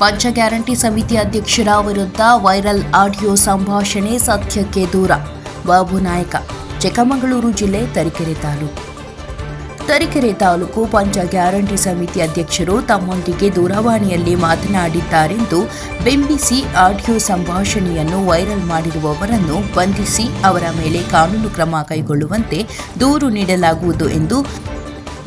ಪಂಚ ಗ್ಯಾರಂಟಿ ಸಮಿತಿ ಅಧ್ಯಕ್ಷರ ವಿರುದ್ಧ ವೈರಲ್ ಆಡಿಯೋ ಸಂಭಾಷಣೆ ಸತ್ಯಕ್ಕೆ ದೂರ. ಬಾಬು ನಾಯಕ, ಚಿಕ್ಕಮಗಳೂರು ಜಿಲ್ಲೆ ತರೀಕೆರೆ ತಾಲೂಕು. ತರೀಕೆರೆ ತಾಲೂಕು ಪಂಚ ಗ್ಯಾರಂಟಿ ಸಮಿತಿ ಅಧ್ಯಕ್ಷರು ತಮ್ಮೊಂದಿಗೆ ದೂರವಾಣಿಯಲ್ಲಿ ಮಾತನಾಡಿದ್ದಾರೆಂದು ಬಿಂಬಿಸಿ ಆಡಿಯೋ ಸಂಭಾಷಣೆಯನ್ನು ವೈರಲ್ ಮಾಡಿರುವವರನ್ನು ಬಂಧಿಸಿ ಅವರ ಮೇಲೆ ಕಾನೂನು ಕ್ರಮ ಕೈಗೊಳ್ಳುವಂತೆ ದೂರು ನೀಡಲಾಗುವುದು ಎಂದು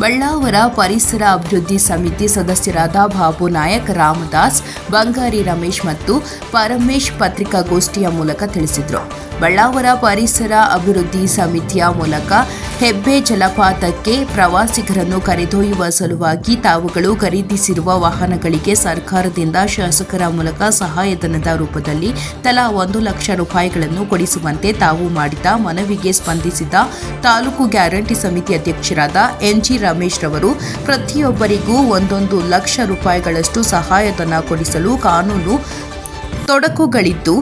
ಬಳ್ಳಾವರ ಪರಿಸರ ಅಭಿವೃದ್ಧಿ ಸಮಿತಿ ಸದಸ್ಯರಾದ ಬಾಬು ನಾಯಕ್, ರಾಮದಾಸ್, ಬಂಗಾರಿ ರಮೇಶ್ ಮತ್ತು ಪರಮೇಶ್ ಪತ್ರಿಕಾಗೋಷ್ಠಿಯ ಮೂಲಕ ತಿಳಿಸಿದರು. ಬಳ್ಳಾವರ ಪರಿಸರ ಅಭಿವೃದ್ಧಿ ಸಮಿತಿಯ ಮೂಲಕ ಹೆಬ್ಬೆ ಜಲಪಾತಕ್ಕೆ ಪ್ರವಾಸಿಗರನ್ನು ಕರೆದೊಯ್ಯುವ ಸಲುವಾಗಿ ತಾವುಗಳು ಖರೀದಿಸಿರುವ ವಾಹನಗಳಿಗೆ ಸರ್ಕಾರದಿಂದ ಶಾಸಕರ ಮೂಲಕ ಸಹಾಯಧನದ ರೂಪದಲ್ಲಿ ತಲಾ ಒಂದು ಲಕ್ಷ ರೂಪಾಯಿಗಳನ್ನು ಕೊಡಿಸುವಂತೆ ತಾವು ಮಾಡಿದ ಮನವಿಗೆ ಸ್ಪಂದಿಸಿದ ತಾಲೂಕು ಗ್ಯಾರಂಟಿ ಸಮಿತಿ ಅಧ್ಯಕ್ಷರಾದ ಎನ್ಜಿ ರಮೇಶ್ ರವರು, ಪ್ರತಿಯೊಬ್ಬರಿಗೂ ಒಂದೊಂದು ಲಕ್ಷ ರೂಪಾಯಿಗಳಷ್ಟು ಸಹಾಯಧನ ಕೊಡಿಸಲು ಕಾನೂನು ತೊಡಕುಗಳಿದ್ದು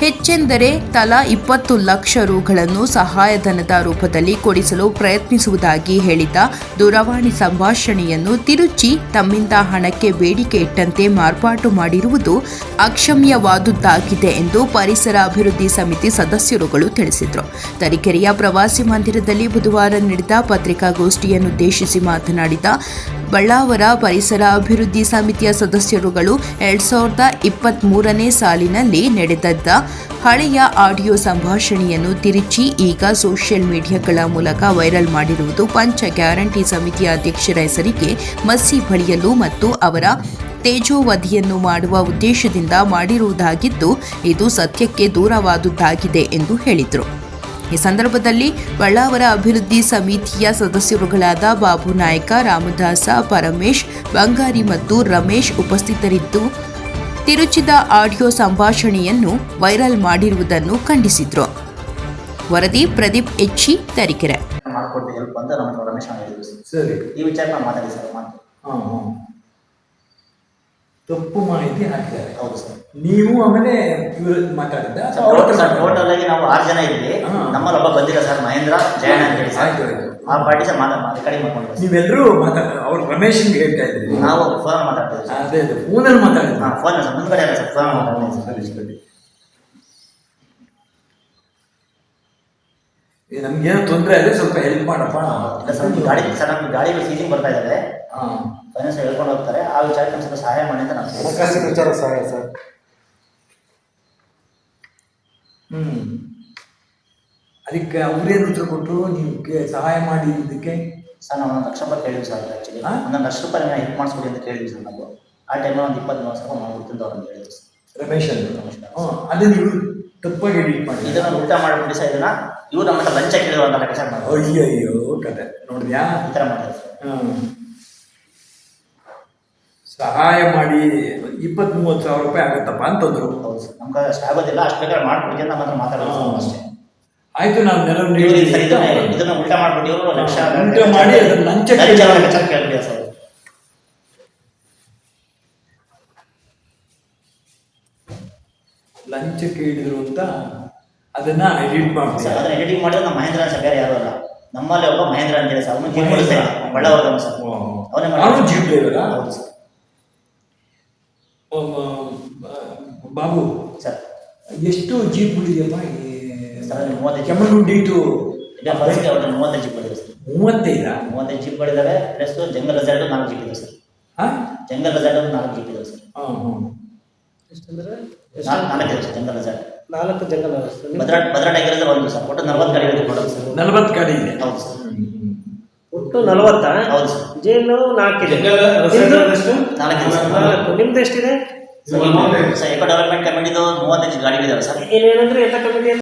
ಹೆಚ್ಚೆಂದರೆ ತಲಾ ಇಪ್ಪತ್ತು ಲಕ್ಷ ರುಗಳನ್ನು ಸಹಾಯಧನದ ರೂಪದಲ್ಲಿ ಕೊಡಿಸಲು ಪ್ರಯತ್ನಿಸುವುದಾಗಿ ಹೇಳಿದ ದೂರವಾಣಿ ಸಂಭಾಷಣೆಯನ್ನು ತಿರುಚಿ ತಮ್ಮಿಂದ ಹಣಕ್ಕೆ ಬೇಡಿಕೆ ಇಟ್ಟಂತೆ ಮಾರ್ಪಾಟು ಮಾಡಿರುವುದು ಅಕ್ಷಮ್ಯವಾದುದ್ದಾಗಿದೆ ಎಂದು ಪರಿಸರ ಅಭಿವೃದ್ಧಿ ಸಮಿತಿ ಸದಸ್ಯರುಗಳು ತಿಳಿಸಿದರು. ತರೀಕೆರೆಯ ಪ್ರವಾಸಿ ಮಂದಿರದಲ್ಲಿ ಬುಧವಾರ ನಡೆದ ಪತ್ರಿಕಾಗೋಷ್ಠಿಯನ್ನುದ್ದೇಶಿಸಿ ಮಾತನಾಡಿದ ಬಳ್ಳಾವರ ಪರಿಸರ ಅಭಿವೃದ್ಧಿ ಸಮಿತಿಯ ಸದಸ್ಯರುಗಳು ಎರಡ್ ಸಾವಿರದ ಇಪ್ಪತ್ತ್ ಮೂರನೇ ಸಾಲಿನಲ್ಲಿ ನಡೆದದ್ದ ಹಳೆಯ ಆಡಿಯೋ ಸಂಭಾಷಣೆಯನ್ನು ತಿರುಚಿ ಈಗ ಸೋಷಿಯಲ್ ಮೀಡಿಯಾಗಳ ಮೂಲಕ ವೈರಲ್ ಮಾಡಿರುವುದು ಪಂಚ ಗ್ಯಾರಂಟಿ ಸಮಿತಿಯ ಅಧ್ಯಕ್ಷರ ಹೆಸರಿಗೆ ಮಸಿ ಬಳಿಯಲು ಮತ್ತು ಅವರ ತೇಜೋವಧಿಯನ್ನು ಮಾಡುವ ಉದ್ದೇಶದಿಂದ ಮಾಡಿರುವುದಾಗಿದ್ದು, ಇದು ಸತ್ಯಕ್ಕೆ ದೂರವಾದುದಾಗಿದೆ ಎಂದು ಹೇಳಿದರು. ಈ ಸಂದರ್ಭದಲ್ಲಿ ಬಳ್ಳಾವರ ಅಭಿವೃದ್ಧಿ ಸಮಿತಿಯ ಸದಸ್ಯರುಗಳಾದ ಬಾಬು ನಾಯಕ ರಾಮದಾಸ ಪರಮೇಶ್ ಬಂಗಾರಿ ಮತ್ತು ರಮೇಶ್ ಉಪಸ್ಥಿತರಿದ್ದು ತಿರುಚಿದ ಆಡಿಯೋ ಸಂಭಾಷಣೆಯನ್ನು ವೈರಲ್ ಮಾಡಿರುವುದನ್ನು ಖಂಡಿಸಿದ್ರು. ವರದಿ ಪ್ರದೀಪ್ ಎಚ್ಚಿ ತರೀಕೆರೆ. ಮಾಡ್ಕೊಡ್ತೀವಿ ಹೆಲ್ಪ್ ಅಂತ ನಮ್ಮ ರಮೇಶ್ ಅವ್ರು ಸರ್. ಈ ವಿಚಾರ ನಾವು ಮಾತಾಡಿ ಸರ್ ಮಾತು. ಹಾಂ ಹಾಂ ತಪ್ಪು ಮಾಹಿತಿ ಹಾಕಿದ್ದಾರೆ. ಹೌದು ಸರ್. ನೀವು ಆಮೇಲೆ ಇವರು ಮಾತಾಡಿದ್ದ ಟೋಟಲ್ ಆಗಿ ನಾವು ಆರು ಜನ ಇದ್ವಿ. ನಮ್ಮಲ್ಲಿ ಒಬ್ಬ ಬಂದಿಲ್ಲ ಸರ್ ಮಹೇಂದ್ರ ಜಯಣ್ಣ ಅಂತ ಹೇಳಿ ಸರ್. ಆ ಪಾರ್ಟಿ ಸರ್ ಮಾತಾಡ ಮಾತು ಕಡಿಮೆ ಮಾಡ್ಕೊಂಡು. ನೀವೆಲ್ಲರೂ ಮಾತಾಡ ಅವ್ರು ರಮೇಶನ್ಗೆ ಹೇಳ್ತಾ ಇದ್ರಿ ನಾವು ಫೋನ್ ಮಾತಾಡ್ತೀವಿ ಅದೇ ಅದೇ. ಫೋನಲ್ಲಿ ಮಾತಾಡಿದ್ವಿ ಹಾಂ ಫೋನ್ ಸರ್. ಮುಂದ್ಗಡೆ ಅಲ್ಲ ಸರ್ ಫೋನ್ ಮಾತಾಡ್ತೀವಿ ನಮ್ಗೇನೋ ತೊಂದರೆ ಆದ್ರೆ ಸ್ವಲ್ಪ ಹೆಲ್ಪ್ ಮಾಡಪ್ಪ. ಇಲ್ಲ ಸರ್ ಗಾಡಿ ಸರ್ ನಮ್ಗೆ ಗಾಡಿ ಸೀಸಿಂಗ್ ಬರ್ತಾ ಇದ್ದಾರೆ ಹಾಂ. ಫೈನಾನ್ಸ್ ಹೇಳ್ಕೊಂಡು ಹೋಗ್ತಾರೆ. ಆ ವಿಚಾರಕ್ಕೆ ಸ್ವಲ್ಪ ಸಹಾಯ ಮಾಡಿ ಅಂತ ನಾನು ಹಣಕಾಸಿನ ವಿಚಾರ ಸಹಾಯ ಸರ್. ಹ್ಞೂ ಅದಕ್ಕೆ ಅವರೇ ಉತ್ತರ ಕೊಟ್ಟರು ನೀವು ಸಹಾಯ ಮಾಡಿ ಇದಕ್ಕೆ? ಸರ್ ನಾವು ಒಂದು ಲಕ್ಷ ರೂಪಾಯಿ ಕೇಳಿದ್ವಿ ಸರ್ ಆ್ಯಕ್ಚುಲಿ? ಒಂದೊಂದು ಲಕ್ಷ ರೂಪಾಯಿ ಹೆಲ್ಪ್ ಮಾಡಿಸ್ಕೊಡಿ ಅಂತ ಕೇಳಿದ್ವಿ ಸರ್ ನಾವು. ಆ ಟೈಮಲ್ಲಿ ಒಂದು ಇಪ್ಪತ್ತು ಮೂವತ್ತು ಸಾವಿರ ನಾವು ಅವ್ರು ಅವ್ರನ್ನ ಹೇಳಿದ್ರು ಸರ್. ರಮೇಶ್ ಅಂತ ರಮೇಶ್ ಹ್ಞೂ ಅದನ್ನ ನೀವು ತಪ್ಪಾಗಿ ಎಡಿಟ್ ಮಾಡಿ ಇದನ್ನ ಊಟ ಮಾಡಿಬಿಟ್ಟು ಸರ್ ಇದನ್ನ ಇವ್ರು ನಮ್ಮ ಲಂಚ ಲಂಚ ಅಂತ ಲೆಕ್ಕ ಸರ್ ಅಯ್ಯೋ ಅಯ್ಯೋ ಕತೆ. ನೋಡಿದ್ಯಾ? ಈ ಥರ ಮಾಡ್ತಾರೆ ಸರ್. ಹ್ಮ್. ಸಹಾಯ ಮಾಡಿ ಇಪ್ಪತ್ತ್ ಮೂವತ್ತು ಸಾವಿರ ರೂಪಾಯಿ ಆಗುತ್ತಪ್ಪ ಅಂತಂದ್ರು. ಹೌದು ಸರ್ ನಮ್ಗೆ ಅಷ್ಟು ಆಗೋದಿಲ್ಲ ಅಷ್ಟು ಬೇಕಾದ್ರೆ ಮಾಡ್ಕೊಡಿ ಅಂತ ನಮ್ಮ ಹತ್ರ ಮಾತಾಡೋದು ಅಷ್ಟೇ. ಆಯ್ತು ನಾವು ನೆರವು ಇವ್ರು ನೀಡಿ. ಸರ್ ಇದನ್ನ ಇದನ್ನ ಉಲ್ಟಾ ಮಾಡ್ಬಿಟ್ಟು ಇವರು ಲಕ್ಷ ಉಲ್ಟಾ ಮಾಡಿ ಅದನ್ನ ಲಂಚ ಲಂಚ ಸರ್. ಕೇಳಿದ್ರು ಅಂತ ಅದನ್ನ ಎಡಿಟ್ ಸರ್ ಮಾಡ್ತಾರೆ ಅದನ್ನ ಎಡಿಟಿಂಗ್ ಮಾಡಿದ್ರೆ ನಮ್ಮ ಮಹೇಂದ್ರ ಅಂತ ಬೇರೆ ಯಾರು ಅಲ್ಲ. ನಮ್ಮಲ್ಲಿ ಒಬ್ಬ ಮಹೇಂದ್ರ ಅಂತ ಹೇಳಿ ಸರ್ ಅವನು ಜೀಪ್ ಬಳ್ಳಾವರ್ಗಮ್ ಸರ್. ಅವನೇ ಅವನು ಜೀಪ್ ಡ್ರೈವರಾ? ಹೌದು ಸರ್. ಬಾಬು ಸರ್. ಎಷ್ಟು ಜೀಪ್ಗಳಿದೆಯಪ್ಪ ಸರ್ ಅಲ್ಲಿ ಮೂವತ್ತೈದು ಜೀಪ್ ಕೆಮ್ಮಣ್ಣುಂಡಿ ಟು ಫಸ್ಟ್ ಫಸ್ಟ್ಗೆ ಮೂವತ್ತೈದು ಜೀಪ್ ಮಾಡಿದೆ ಸರ್. ಮೂವತ್ತೈದ? ಮೂವತ್ತೈದು ಜೀಪ್ಗಳಿದ್ದಾವೆ ಪ್ಲಸ್ ಜಂಗಲ್ ರೆಸಾರ್ಟ್ ನಾಲ್ಕು ಜೀಪ್ ಇದೆ ಸರ್. ಹಾ ಜಂಗಲ್ ರೆಸಾರ್ಟ್ ನಾಲ್ಕು ಜೀಪ್ ಇದೆ ಸರ್. ಹಾಂ ಹಾಂ ಎಷ್ಟಂದ್ರೆ? ನಾಲ್ಕು ನಾಲ್ಕು ಇದೆ ಸರ್ ಜಂಗಲ್ ರೆಸಾರ್ಟ್ ನಾಲ್ಕು ಜಂಗಲ್ ಭದ್ರಾ ಭದ್ರಾ ಟೈಗರ್ ಒಂದು ಸರ್. ಒಟ್ಟು ನಲ್ವತ್ತು ಗಾಡಿ ಇದೆ ಕೊಡೋದು ಸರ್. ನಲವತ್ತು ಗಾಡಿ ಇದೆ. ಹೌದು ಸರ್. ಒಟ್ಟು ನಲವತ್ತ? ಹೌದು ಸರ್. ನಾಲ್ಕಿದೆ? ನಾಲ್ಕು ಇದೆ. ನಾಲ್ಕು ನಿಮ್ದು ಎಷ್ಟಿದೆ? ಸರ್ ಎಕೋ ಡೆವಲಪ್ಮೆಂಟ್ ಕಮಿಟಿದು ಮೂವತ್ತೈದು ಗಾಡಿಗಳಿದಾವೆ ಸರ್. ಏನೇನಂದ್ರೆ ಎಲ್ಲ ಕಮಿಟಿ